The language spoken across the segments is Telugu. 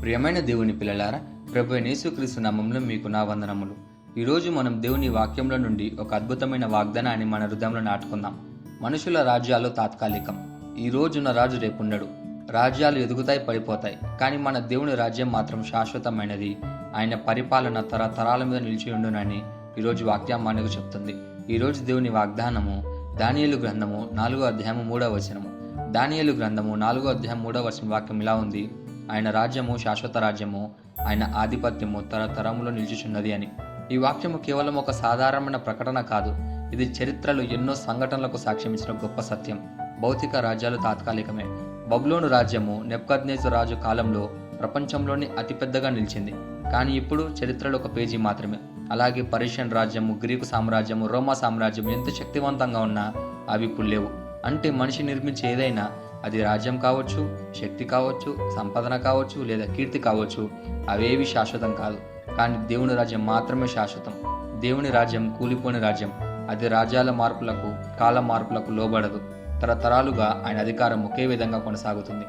ప్రియమైన దేవుని పిల్లలారా ప్రభు యేసుక్రీస్తు నామంలో మీకు నా వందనములు. ఈరోజు మనం దేవుని వాక్యంలో నుండి ఒక అద్భుతమైన వాగ్దానాన్ని మన హృదయంలో నాటుకుందాం. మనుషుల రాజ్యాలు తాత్కాలికం. ఈ రోజున్న రాజు రేపుండడు. రాజ్యాలు ఎదుగుతాయి పడిపోతాయి. కానీ మన దేవుని రాజ్యం మాత్రం శాశ్వతమైనది. ఆయన పరిపాలన తరతరాల మీద నిలిచి ఉండునని ఈరోజు వాక్యం మనకు చెప్తుంది. ఈరోజు దేవుని వాగ్దానము దానియలు గ్రంథము నాలుగో అధ్యాయము మూడవ వచనము. దానియలు గ్రంథము నాలుగో అధ్యాయం మూడవ వచనం వాక్యం ఇలా ఉంది. ఆయన రాజ్యము శాశ్వత రాజ్యము ఆయన ఆధిపత్యము తరతరములో నిలిచిచున్నది అని. ఈ వాక్యము కేవలం ఒక సాధారణమైన ప్రకటన కాదు. ఇది చరిత్రలో ఎన్నో సంఘటనలకు సాక్ష్యం ఇచ్చిన గొప్ప సత్యం. భౌతిక రాజ్యాలు తాత్కాలికమే. బబులోను రాజ్యము నెప్కద్నేజు రాజు కాలంలో ప్రపంచంలోని అతిపెద్దగా నిలిచింది. కానీ ఇప్పుడు చరిత్రలో ఒక పేజీ మాత్రమే. అలాగే పర్షియన్ రాజ్యము గ్రీకు సామ్రాజ్యము రోమా సామ్రాజ్యం ఎంత శక్తివంతంగా ఉన్నా అవి ఇప్పుడు లేవు. అంటే మనిషి నిర్మించే ఏదైనా అది రాజ్యం కావచ్చు శక్తి కావచ్చు సంపాదన కావచ్చు లేదా కీర్తి కావచ్చు అవేవి శాశ్వతం కాదు. కానీ దేవుని రాజ్యం మాత్రమే శాశ్వతం. దేవుని రాజ్యం కూలిపోని రాజ్యం. అది రాజ్యాల మార్పులకు కాల మార్పులకు లోబడదు. తరతరాలుగా ఆయన అధికారం ఒకే విధంగా కొనసాగుతుంది.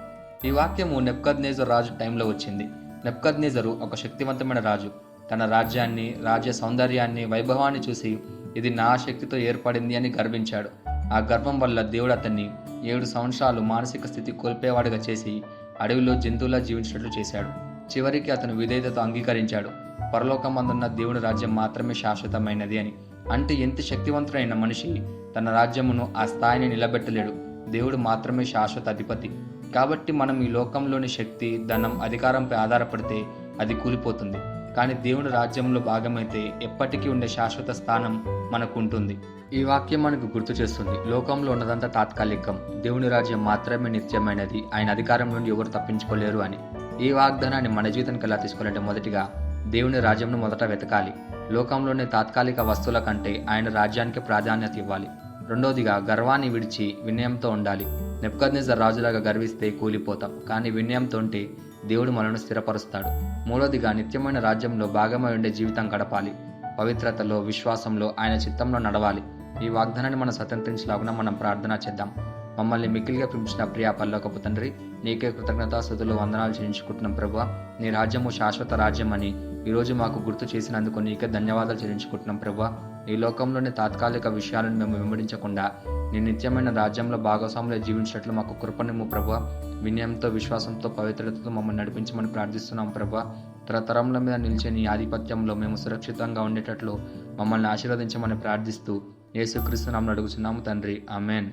ఈ వాక్యము నెప్కద్నేజర్ రాజు టైంలో వచ్చింది. నెప్కద్నేజరు ఒక శక్తివంతమైన రాజు. తన రాజ్యాన్ని రాజ్య సౌందర్యాన్ని వైభవాన్ని చూసి ఇది నా శక్తితో ఏర్పడింది అని గర్వించాడు. ఆ గర్వం వల్ల దేవుడు అతన్ని ఏడు సంవత్సరాలు మానసిక స్థితి కోల్పోయేవాడిగా చేసి అడవిలో జంతువులా జీవించినట్లు చేశాడు. చివరికి అతను విధేయతతో అంగీకరించాడు. పరలోకమందున్న దేవుని రాజ్యం మాత్రమే శాశ్వతమైనది అని. అంటే ఎంత శక్తివంతుడైన మనిషి తన రాజ్యమును ఆ స్థాయిని నిలబెట్టలేడు. దేవుడు మాత్రమే శాశ్వత అధిపతి. కాబట్టి మనం ఈ లోకంలోని శక్తి ధనం అధికారంపై ఆధారపడితే అది కూలిపోతుంది. కానీ దేవుని రాజ్యంలో భాగమైతే ఎప్పటికీ ఉండే శాశ్వత స్థానం మనకు ఉంటుంది ఈ వాక్యం మనకు గుర్తు చేస్తుంది. లోకంలో ఉన్నదంతా తాత్కాలికం. దేవుని రాజ్యం మాత్రమే నిత్యమైనది. ఆయన అధికారం నుండి ఎవరు తప్పించుకోలేరు అని. ఈ వాగ్దానాన్ని మన జీవితానికి ఎలా తీసుకోవాలంటే మొదటిగా దేవుని రాజ్యంను మొదట వెతకాలి. లోకంలోని తాత్కాలిక వస్తువుల కంటే ఆయన రాజ్యానికి ప్రాధాన్యత ఇవ్వాలి. రెండోదిగా గర్వాన్ని విడిచి వినయంతో ఉండాలి. నెప్కద్నేజర్ రాజులాగా గర్విస్తే కూలిపోతాం. కానీ వినయంతో ఉంటే దేవుడు మనను స్థిరపరుస్తాడు. మూడవదిగా నిత్యమైన రాజ్యంలో భాగమై ఉండే జీవితం గడపాలి. పవిత్రతలో విశ్వాసంలో ఆయన చిత్తంలో నడవాలి. ఈ వాగ్దానాన్ని మనం స్వతంత్రించలాగున మనం ప్రార్థన చేద్దాం. మమ్మల్ని మిక్కిలిగా పెంచిన ప్రియ పల్లొకపు తండ్రి నీకే కృతజ్ఞతాస్థుతులు వందనాలు చెల్లించుకుంటున్నాం ప్రభు. నీ రాజ్యము శాశ్వత రాజ్యం అని ఈరోజు మాకు గుర్తు చేసినందుకు నీకే ధన్యవాదాలు చెల్లించుకుంటున్నాం ప్రభు. ఈ లోకంలోని తాత్కాలిక విషయాలను మేము వెంబడించకుండా నీ నిత్యమైన రాజ్యంలో భాగస్వాములు జీవించినట్లు మాకు కృపణము ప్రభు. వినయంతో విశ్వాసంతో పవిత్రతతో మమ్మల్ని నడిపించమని ప్రార్థిస్తున్నాం ప్రభా. తరతరముల మీద నిలిచే నీ ఆధిపత్యంలో మేము సురక్షితంగా ఉండేటట్లు మమ్మల్ని ఆశీర్వదించమని ప్రార్థిస్తూ యేసుక్రీస్తు నామం అడుగుచున్నాము తండ్రి. ఆమెన్.